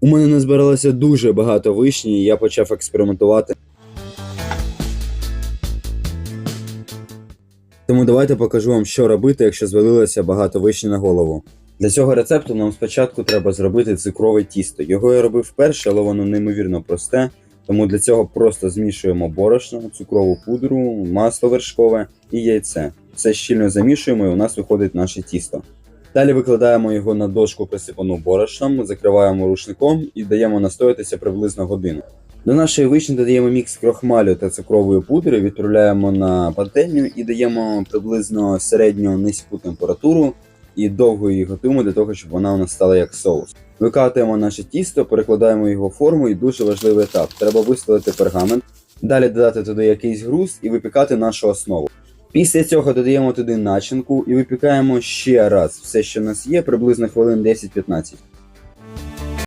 У мене назбиралося дуже багато вишні, і я почав експериментувати. Тому давайте покажу вам, що робити, якщо звалилося багато вишні на голову. Для цього рецепту нам спочатку треба зробити цукрове тісто. Його я робив вперше, але воно неймовірно просте. Тому для цього просто змішуємо борошно, цукрову пудру, масло вершкове і яйце. Все щільно замішуємо і у нас виходить наше тісто. Далі викладаємо його на дошку присипану борошном, закриваємо рушником і даємо настоятися приблизно годину. До нашої вишні додаємо мікс крохмалю та цукрової пудри, відправляємо на пательню і даємо приблизно середньо низьку температуру і довго її готуємо для того, щоб вона у нас стала як соус. Викатуємо наше тісто, перекладаємо його в форму і дуже важливий етап. Треба виставити пергамент, далі додати туди якийсь груз і випікати нашу основу. Після цього додаємо туди начинку і випікаємо ще раз все, що в нас є, приблизно хвилин 10-15.